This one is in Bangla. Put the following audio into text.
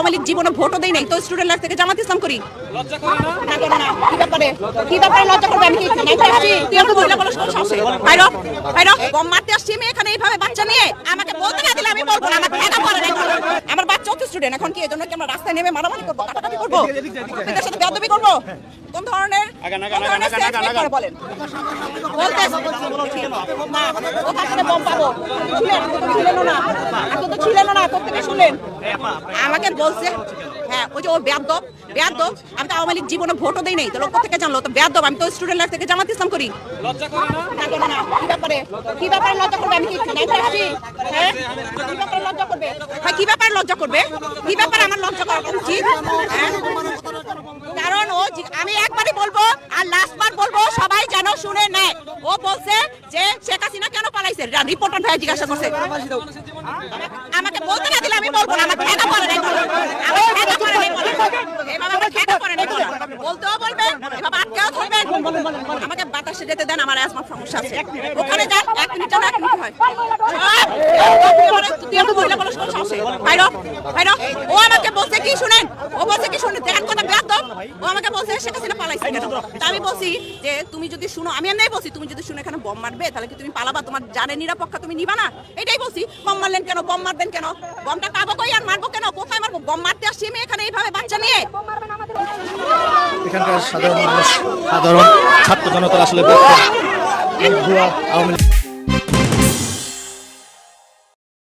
আওয়ামী লীগ জীবনে ভোটও দেয় নাই। তো স্টুডেন্ট লাইফ থেকে জামাত ইসলাম করি। না করো না। কি ব্যাপারে? কি ব্যাপারে লজ্জা করবে? আমি কি আসছি তুই আমার মহিলা বলো সাহসে বাইরো বাইরো গম মারতে আসছি আমি এখানে এইভাবে বাচ্চা নিয়ে। আমাকে বলতে না দিলে আমি বলব না আমার ঠেকা পড়ে নাই আমার বাচ্চা হচ্ছে স্টুডেন্ট এখন কি এজন্য কি আমরা রাস্তায় নেমে মারামারি করব কাটাকাটি করব? করব? কোন ধরনের কোন ধরনের করে বলেন? বলতে না বম পাবো? ছিলেন না। এত তো ছিলেনও না প্রত্যেকে শুনলেন আমাকে বলছে হ্যাঁ ওই যে ও বেয়াদব বেয়াদব আমি তো আওয়ামী লীগ জীবনে ভোটও দেই নাই তো লোক থেকে জানলো? তো বেয়াদব আমি তো স্টুডেন্ট লাইফ থেকে জামাত ইসলাম করি। না? করো না। কি ব্যাপারে? কি ব্যাপারে লজ্জা করবে? আমি কি নাইতে হ্যাঁ? কি ব্যাপারে লজ্জা করবে? হ্যাঁ কি ব্যাপারে লজ্জা করবে? কি ব্যাপারে আমার লজ্জা করা উচিত? হ্যাঁ? আমি একবারই বলব আর লাস্ট বার বলব সবাই যেন শুনে নেয় ও বলছে যে শেখ হাসিনা কেন পালাইছে রিপোর্টার ভাই জিজ্ঞাসা করছে আমাকে বলতে না দিলে আমি বলব না আমার ঠেকা পড়ে নাই। আমার ঠেকা পড়ে নাই। এভাবে আমার ঠেকা পড়ে নাই বলো। বলতেও বলবেন এভাবে আটকেও ধরবেন আমাকে বাতাসে যেতে দেন আমার অ্যাজমার সমস্যা আছে ওখানে যান এক মিনিট যান এক মিনিট হয় ও আমাকে বলছে কি শুনেন ও বলছে কি ও আমাকে বলছে, শেখ হাসিনা পালাইছে তা আমি বলছি যে, তুমি যদি শুনো, আমি এমনি বলছি, তুমি যদি শুনে এখানে বম মারবে, তাহলে কি তুমি পালাবা? তোমার জানে নিরাপত্তা তুমি নিবা না? এটাই বলছি, বম মারলেন কেন? বম মারবেন কেন? বমটা পাবো কই আর মারবো কেন? কোথায় মারবো? বম মারতে আসছি আমি এখানে এইভাবে বাচ্চা নিয়ে? এখানকার সাধারণ মানুষ, সাধারণ ছাত্র জনতার আসলে আওয়ামী